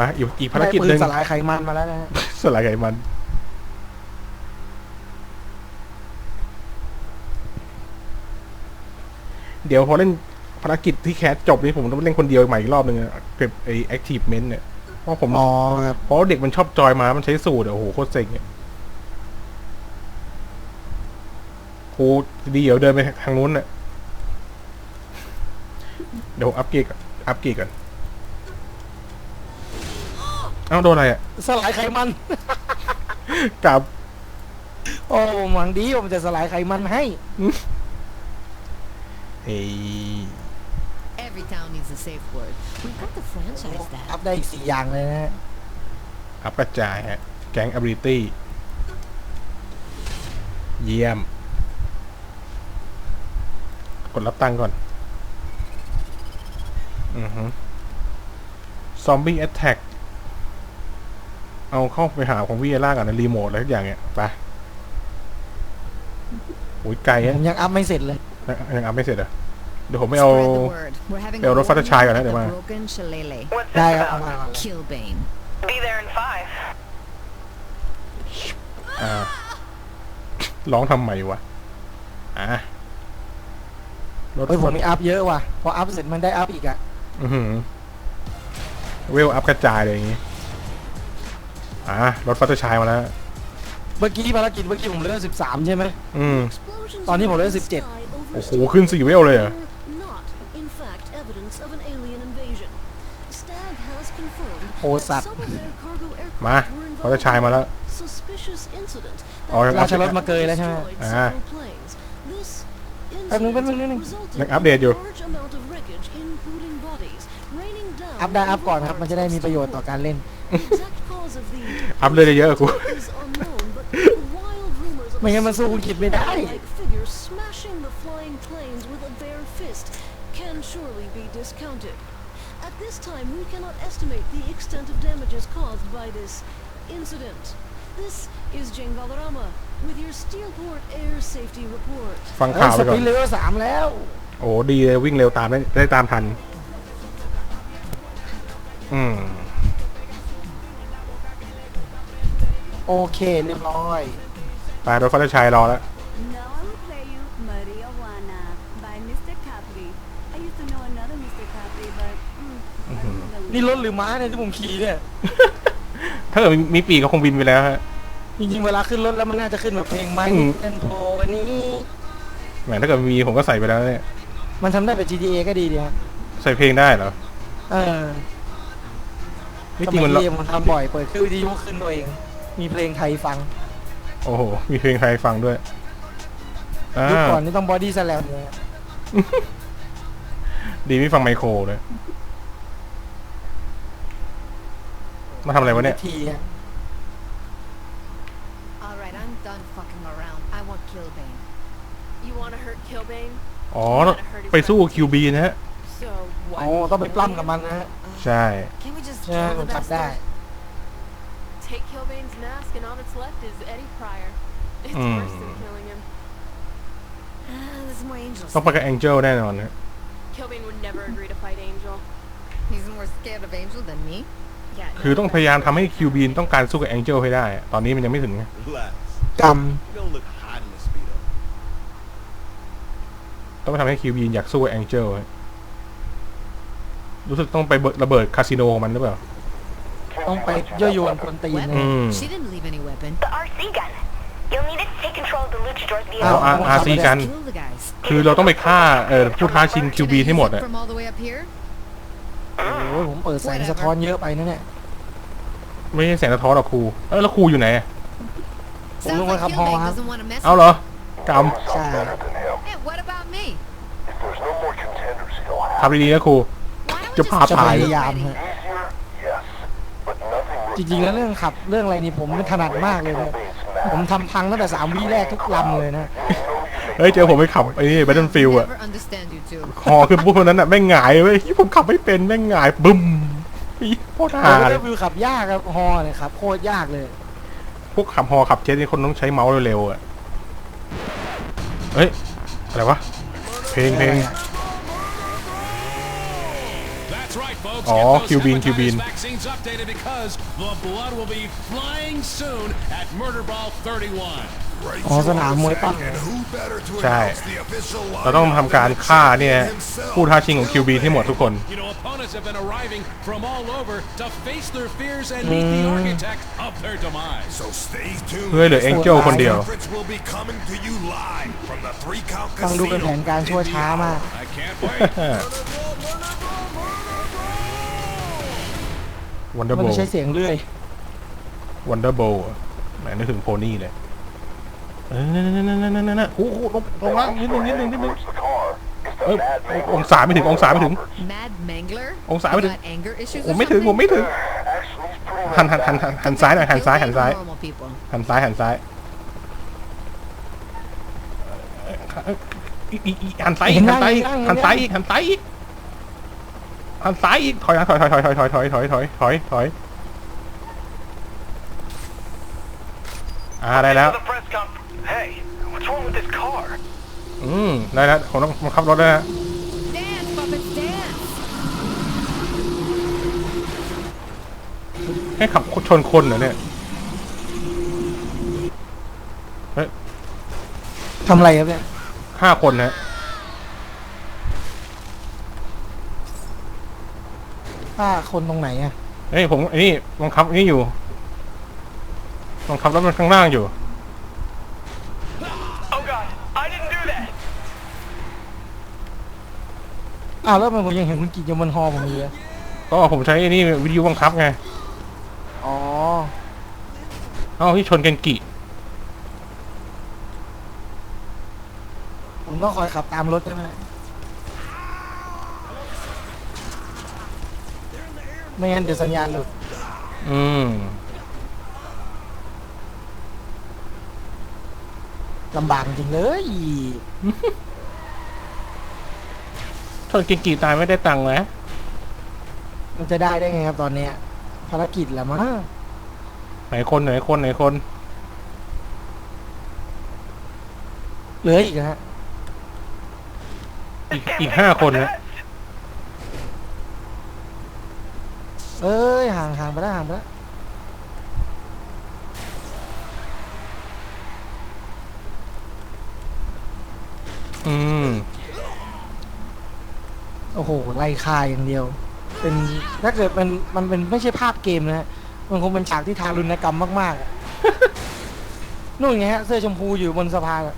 มาอีกอีกภารกิจได้หปืนึ่นงสลายไขมันมาแล้วนะฮะสลายไขมัน เดี๋ยวพอเล่นภารกิจที่แคสจบนี่ผมต้องเล่นคนเดียวใหม่อีกรอบหนึ่งอะเก็บไอ้ achievement เนี่ยเพราะผมอ๋อครับเพราะเด็กมันชอบจอยมา มันใช้สูตรอะโอ้โหโคตรเซ็งเนี่ยครูดีเดี๋ยวเดินไปทางนู้นน่ะเดี๋ยวผมอัพเกรดก่อนอัพเกรดก่อน เอ้าโดนอะไรอะสลายไขมันกับโอ้หวังดีผมจะสลายไขมันให้ เอ้ย Every town needs a safe word. We've got to franchise อัพ that. ได้อีกสี่อย่างเลยนะฮะอัพกระจายฮะ แก๊ง ability เยี่ยม กดรับตังค์ก่อน อือฮึซอมบี้แอตแทก เอาเข้าไปหาของวิเอล่ากันนะรีโมทอะไรทุกอย่างเนี่ยไปโอ้ยไกลผฮะมยังอัพไม่เสร็จเลย ยังอัพไม่เสร็จเหรอเดี๋ยวผมไม่เอา Spread the word. We're having ไปเอารถฟัตเตอร์ชายก่อนนะเดี๋ยวมา the broken shillelagh. What's ได้ this ครับเอา about? มาเอามา Killbane. Be there in five. อ่า ร้องทำไมวะ อะรถเฮ้ยผมมีอัพเยอะว่ะ พออัพเสร็จมันได้อัพอีกอะอือหือเวลอัพกระจายเลยอย่างงี้ อะรถฟัตเตอร์ชายมาแล้ว เมื่อกี้ภารกิจเมื่อกี้ผมเลเวลสิบสามใช่ไหม อืม ตอนนี้ผมเลเวลสิบเจ็ดโอ้โห ขึ้นสี่เวลเลยเหรอ Not, in fact, evidence of an alien invasion. Stag has confirmed โอ้สัต that ว์ some of their cargo มา aircraft were เขาจะชายมาแล้ว involved in suspicious incident อ๋อ that ราชรถมาเกยแล้วใช่ไหม destroyed อ่า several planes. This แป๊บนึงแป๊บนึง incident แป๊บนึง resulted ยังอัปเดตอยู่ in large amount of wreckage, including bodies, raining down อัพได้อัพก่อนครับ over มันจะได้มีประโยชน์ต่อการเล่น The exact cause of the อัพเลยได้เยอะอะกู is unknown, but wild rumors of ไม่งั้นมันสู้คุณคิดไม่ได้ like figure smashing the flying planes with a bare fist can surely be discounted. At this time, we cannot estimate the extent of damages caused by this incident. This is Jane Valderrama with your Steelport Air Safety Report. ฟังเฮ้ข่ายวสไปก่อปีนดเลเวลสามแล้ว โอ้โหดีเลยวิ่งเร็วตามได้ได้ตามทัน อืม โอเคเรียบร้อย ไปรถฟัตเตอร์ชายรอแล้ว Now I will play you Maria Juana by Mr. Capri. I used to know another Mr. Capri, but mm, I don't know that นี่รถหรือม้าเนี่ยที่ผมขี่เนี่ย ถ้าเกิดมีมีปีกก็คงบินไปแล้วฮะ จริงๆเวลาขึ้นรถแล้วมันน่าจะขึ้นแบบเพลงไม้อืม เต้นโพวันนี้ แหมถ้าเกิดมีผมก็ใส่ไปแล้วเนี่ย มันทำได้แบบ GTA ก็ดีดีฮะใส่เพลงได้เหรอ เออนี่สจริงมัมัยนเรียนผมทำบ่อยเปิดเครื่องวิทยุขึ้นตัวเอง มีเพลงไทยฟังโอ้โห มีเพลงไทยฟังด้วยอ่ายุคก่อนนี่ต้องบอดี้สแลมเลยฮะดีไม่ฟังไมโครเลย มาทำอะไรวะเนี่ย ทีฮะ All right, I'm done fucking around. I want Killbane. You want to hurt Killbane? อ๋อ ไปสู้คิวบีนะฮะ So อ๋อ what? ต้องไปปล้ำกับมันนะฮะ ใช่ Can we just ใช่ kill ผ the มจับได้ bastard? Take Killbane's mask, and all that's left is Eddie Pryor. It's Mm. worse than killing him. Ah, there's more angels. ต้องไปกับแองเจลแน่นอนนะ Killbane would never agree to fight Angel. He's more scared of Angel than me. Yeah. คือต้องพยายามทำให้คิวบีต้องการสู้กับแองเจลให้ได้อะตอนนี้มันยังไม่ถึงไง Relax. กรรม You don't look hot in the speedo. ต้องไปทำให้คิวบีอยากสู้กับแองเจลรู้สึกต้องไปเบิดระเบิดคาสิโนของมันหรือเปล่า ต้องไปยั่วยวนคนตีนนะอืม She didn't leave any weapon. The RC gun. You'll need it to take control of the luchador's อ้าว vehicle. อาอาซีกัน Kill the guys. คือเราต้องไปฆ่าเอ่อผู้ท้าชิงคิวบี Can I ให้ use หมด it อะ From all the way up here? โอ้ยผมเปิดแสงสะท้อนเยอะไปนะเนี่ย ไม่ใช่แสงสะท้อนหรอกครูเออแล้วครูอยู่ไหนอะผม Sounds ลงมา like ขับฮอ Killbane ครับ doesn't want to mess เอา with เหรอกรรมใช่ Hey, what about me? If there's no more contenders, he'll have ทำดีๆนะครู Why don't we จะ just พา kill จะตายพ him ยายาม already? ฮะ จริงๆแล้วเรื่องขับเรื่องอะไรนี่ผมถนัดมากเลยนะผมทำพังตั้งแต่สามวิแรกทุกลำเลยนะ เฮ้ยเจอผมไปขับไอ้นี่ b a t t l e f i e l d อะ Never understand you two. คอขึ้นปุ๊บคนนั้นอะแม่งหงายเว้ยที่ผมขับไม่เป็นแม่งหงายบึ้มอีโคตรโอ้หายเลยวิวขับยากครับฮอเนี่ยครับโคตรยากเลยพวกขับฮอขับเจ็ตนี่คนต้องใช้เมาส์เร็วๆอะเฮ้ยอะไรวะเพลงเพลง That's right, folks. Oh, Get those Cubine, hepatitis Cubine. vaccines updated because the blood will be flying soon at Murder Ball 31. อ๋อสนามมวยปั้ม And who better to ใช่ announce the official เราต้องทำการฆ่าเนี่ยผู้ท้าชิงของ QB ที่หมดทุกคน You know, opponents have been arriving from all over to face their fears and meet the architect of their demise. So stay tuned. เพื่อเหลือ Angel คนเดียว Secrets will be coming to you live from the three count ฟังดูเป็นแผ casino. นการชั่วช้ามาก I can't wait. Wonder มัน Bowl จะใช้เสียงเรื่อย Wonder Bowl แหมนึกถึงโพนี่เลยเออนั่นนั่นนั่นนั่นนั่นนั่นโอ้โหลงลงล่างนิดนึงนิดนึงนิดนึง Towards the car is เอ the อ Mad Mangler องศาไม่ถึงองศาไม่ถึง Mad Mangler? Ông xã mới You được. got anger issues ผม or ไม่ถึงผม something? ไม่ถึง Actually, he's pretty หันหันหันหันหันซ้ายหน่อยหันซ้ายหันซ้าย Normal people. หันซ้ายหันซ้ายเอ่ออีกอีกอีกหันซ้ายอีกหันซ้ายอีกหันซ้ายอีกหันซ้ายอีก หันซ้ายอีกถอยถอยถอยถอยถอยถอยถอยถอยถอยถอยถอยอ่าได้แล้ว the press conf- Hey, what's wrong with this car? อืมได้แล้วผมต้องบังคับรถแล้วนะ Dance, puppets, dance! ให้ขับชนคนเหรอเนี่ยทำอะไรครับเนี่ยห้าคนนะ ถ้าคนตรงไหนอะเฮ้ยผมไอ้นี่บังคับนี่อยู่บังคับรถมันข้างล่างอยู่ Oh god, I didn't do that! อ้าวแล้วทำไมันผมยังเห็นคุณกิจอยู่บนฮอผมอยู่เลยก็ผมใช้ไอ้นี่วิทยุบังคับไงอ๋อเอ้าที่ชนกันกิผมต้องคอยขับตามรถใช่ไหม ไม่งั้นเดี๋ยวสัญญาณหลุดอืม ลำบากจริงเลยชนกินกี่ตายไม่ได้ตังค์ไหมมันจะได้ได้ไงครับตอนเนี้ยภารกิจแหละมั้งไหนคนไหนคนไหนคน เหลืออีกนะฮะอีกอีกห้าคนนะ เอ้ยห่างห่างไปแล้วห่างไปแล้วอืมโอ้โหไล่ฆ่าอย่างเดียว เป็นถ้าเกิดมันมันเป็นไม่ใช่ภาพเกมนะฮะมันคงเป็นฉากที่ทารุณกรรมมากๆอะ นู่นไงฮะเสื้อชมพูอยู่บนสะพานอะ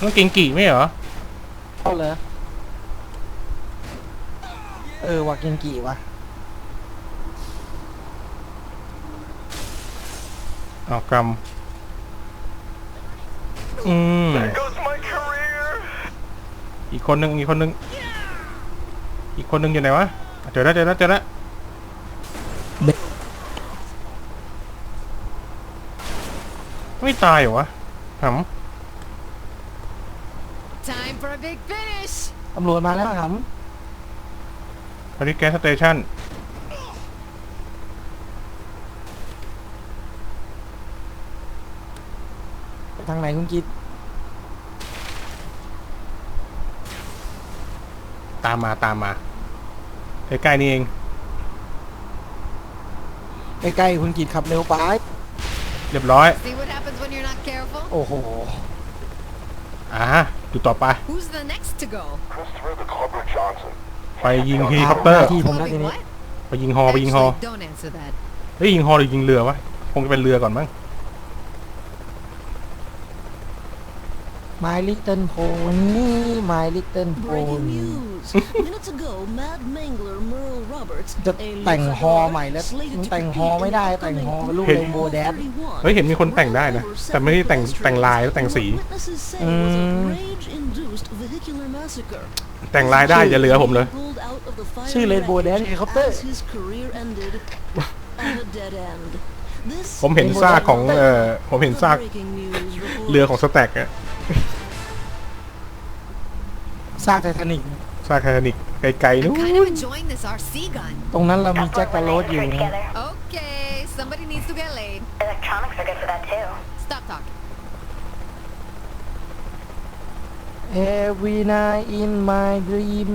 ต้องกินกี่ไม่เหรอเอาเลย เออว่ากินกี่วะเอากรรมอืม Goes my career! อีกคนหนึ่งอีกคนหนึ่งอีกคนหนึ่งอยู่ไหนวะเจอแล้วเจอแล้วเจอแล้วไม่ตายเหรอวะห Time for a big finish! ตำรวจมาแล้วครับำตอนนี้แก๊สสเตชันไปทางไหนคุณกิตตามมาตามมาใกล้ๆนี่เอง ใกล้ๆคุณกิตขับเร็วไปเรียบร้อย See what happens when you're not careful? โอ้โหอ่าอยู่ต่อไป Who's the next to go? Christopher the Clubber Johnson. ไปยิงเฮลิคอปเตอร์หน้าที่ผมแล้วที Clubbing นี้ what? ไปยิงฮอไปยิงฮอ Actually, don't answer that. เฮ้ยยิงฮอหรือยิงเรือวะคงจะเป็นเรือก่อนมั้ง My little pony My little Breaking pony news. Minutes ago, Mad Mangler Merle Roberts, จะ a แต่ง local ฮอใหม่แล้ว slated มัน to แต่งฮอ compete ไม่ได้ in แต่งฮอ upcoming เป็นลูกเห็นเรนโบว์แดน 31. เฮ้ยเห็นมีคนแต่งได้นะ แต่ไม่ได้แต่งแต่งลายแล้วแต่งสี What witnesses say was a rage-induced vehicular massacre. แต่งลายได้อย่าเหลือผมเลย Pulled out of the fire ชื่อ Rainbow wreckage Dash Helicopter as his career ended at a dead end. This ผมเห็นซากของเอ่อผมเห็นซาก breaking news report. เรือของสแต็กอะ ซากไททานิกซากไททานิกไกลๆนู้ I'm น kind of enjoying this RC gun. ตรงนั้นเรามีแจ็คกะโรสอยู่นะ Okay, somebody needs to get laid. Electronics are good for that too. Stop talking. Every night in my dream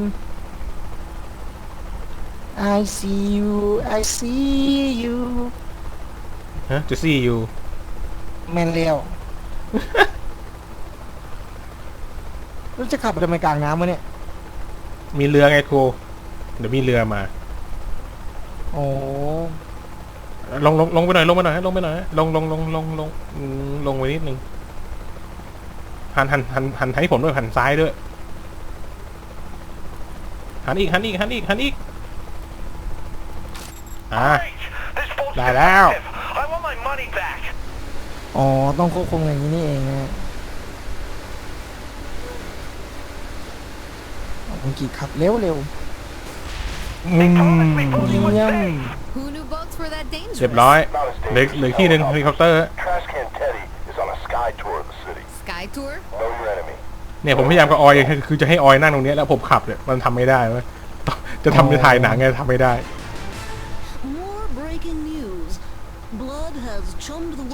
I see you I see you ฮะจะซี่อยู่ แมนเรียว แล้วจะขับไปทำไมกลางน้ำวะเนี่ย มีเรือไงครูเดี๋ยวมีเรือมา โอ้ลงลงลงไปหน่อยลงไปหน่อยลงไปหน่อยลงลงลงลงลงอืมลงไปนิดนึงหันหันหันหันให้ผมด้วยหันซ้ายด้วยหันอีกหันอีกหันอีกหันอีกอ่า Great! This boat's Lại đâu? defective. I want my money back. อ๋อ ต้องควบคุมอย่างนี้นี่เองนะ คุณกีขับเร็วเร็วอืมๆเยี่ยม Who knew boats were that dangerous? เรียบร้อยเหลือเหลือที่หนึ่งเฮลิคอปเตอร์ Trash Can Teddy is on a sky tour of the city. Sky tour? Know your enemy. เนี่ยผมพยายามกับออยคือคือจะให้ออยนั่งตรงเนี้ยแล้วผมขับเนี่ยมันทำไม่ได้เว้ยต้องจะทำจะถ่ายหนังไงทำไม่ได้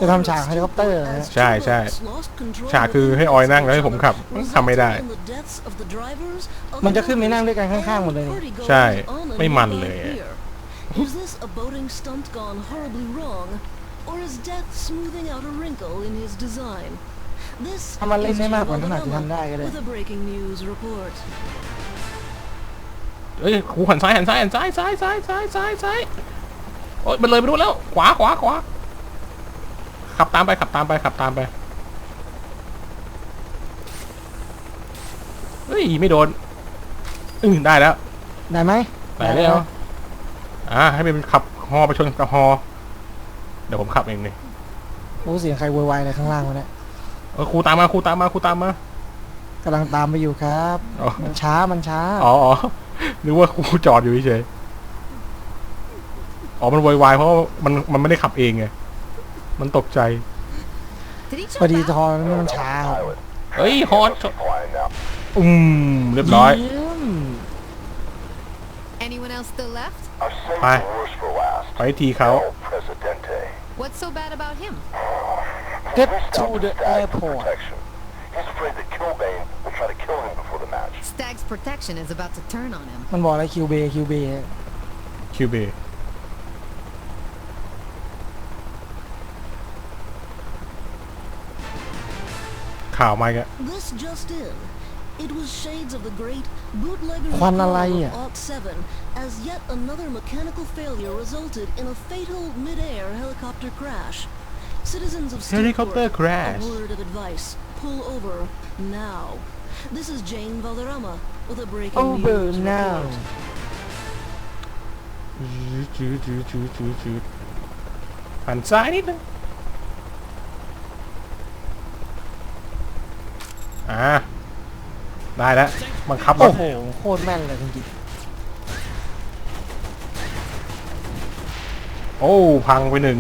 จะทำฉากเฮลิคอปเตอร์นะ as ใช่ใช่ T-Rex lost control ฉากคือให้ออยนั่งแล้วให้ผมขับ resulting ทำไม่ได้ in the deaths of the drivers of มัน the จะขึ้นไปนั่งด้วยกัน boat ข้างๆหมดเลย and นี่ partygoers ใช่ on a ไม่มัน nearby เลยอะ pier. Is this a boating stunt gone horribly wrong, or is death smoothing out a wrinkle in his design? This ถ้ามันเล่น is ได้มากกว่า Jim นั้นอาจจะ Valderrama ทำได้ก็ได้ with a breaking news report. เอ้ยครูหันซ้ายหันซ้ายหันซ้ายซ้ายซ้ายซ้ายซ้ายซ้ายโอ้ยมันเลยไปดูนแล้ว ขวาขวาขวา ขับตามไปขับตามไปขับตามไป เฮ้ย ไม่โดน อือได้แล้วได้ไหมได้แล้ว อ่า ให้มันขับฮอไปชนกับฮอ เดี๋ยวผมขับเองเลยรู้เสียงใครโวยวายอะไรข้างล่างวะเนี่ยเออครูตามมาครูตามมาครูตามมากำลังตามไปอยู่ครับ อ๋อมันช้ามันช้าอ๋ออ๋อนึกว่าครูจอดอยู่เฉยอ๋อมันโวยวายเพราะว่ามันมันไม่ได้ขับเองไง มันตกใจ Did he พอ jump ดี out? ทอนี่มันช้า Pilot. เฮ้ยฮอต Flying now. อืมเรียบร้อยเยี่ยม Anyone else still left? I've saved Bye. the worst for last. ไปทีเขา El Presidente. What's so bad about him? Get He's to down the Stag for airport. protection. He's afraid that Kilbane will try to kill him before the match. Stag's protection is about to turn on him. มันบอกอะไรคิวเบคิวเบคิวเบ ข่าวมาอีกอะ This just in. It was shades of the great bootlegger ควันอะไรอ่ะ Ought 7 as yet another mechanical failure resulted in a fatal mid-air helicopter crash. Citizens of Helicopter Steelport, crash. A word of advice. Pull over now. This is Jane Valderrama with a breaking Over news now report. จืดจืดจืดจืดจืดหันซ้ายนิดนึง อ่าได้แล้วบังคับรโอ้ถโหโคตรแม่นเลยคุณกิตโอ้พังไปหนึ่ง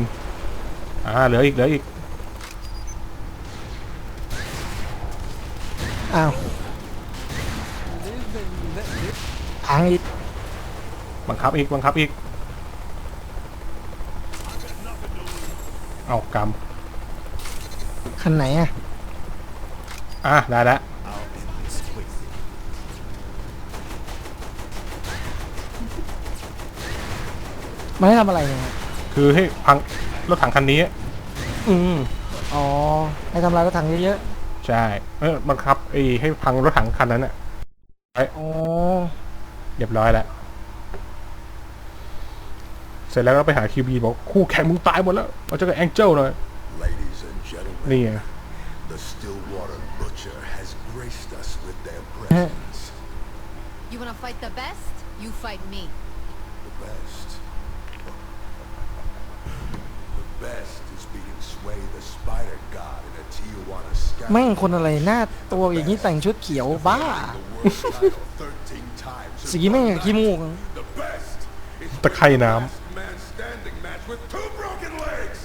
อ่าเหลืออีกเหลืออีกอ้าวพังอีกบังคับอีกบังคับอีกเอากคันไหนอะำ อะได้แล้วมันให้ทำอะไรเนี่ยคือให้พังรถถังคันนี้ อืมอ๋อ ให้ทำลายรถถังเยอะใช่เออบังคับไอ้ให้พังรถถังคันนั้นอะๆอ๋อเรียบร้อยแล้วเสร็จแล้วก็ไปหาคิวบีบอกคู่แข่งมึงตายหมดแล้วมาเจอกับแองเจิลหน่อย Ladies and gentlemen, นี่ไง the Stillwater Butcher has graced us with their presence. You wanna fight the best? You fight me. the best. The best is beating Sway the Spider God in a Tijuana sky. แม่งคนอะไรหน้าตัวอย่างนี้แต่งชุดเขียวบ้า The world title 13 times. สีแม่งอย่างขี้มูก The best is ตะไคร่น้ last man standing match with two broken legs.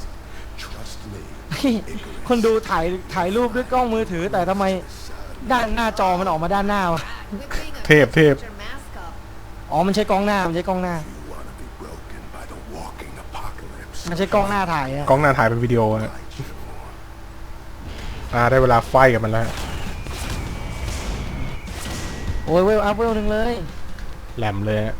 Trust me. คนดูถ่ายถ่ายรูปด้วยกล้องมือถือแต่ทำไม ด้านหน้าจอมันออกมาด้านหน้าวะ Whipping a เทพเทพ your mask up. อ๋อ มันใช้กล้องหน้า มันใช้กล้องหน้า You want to be broken by the walking apocalypse. มันใช้กล้องหน้าถ่ายอะกล้องหน้าถ่ายเป็นวิดีโออะ Fight you more. อ่าได้เวลาไฟกับมันแล้ว โอ้ยเวลอัพเวลหนึ่งเลย แหลมเลยอะ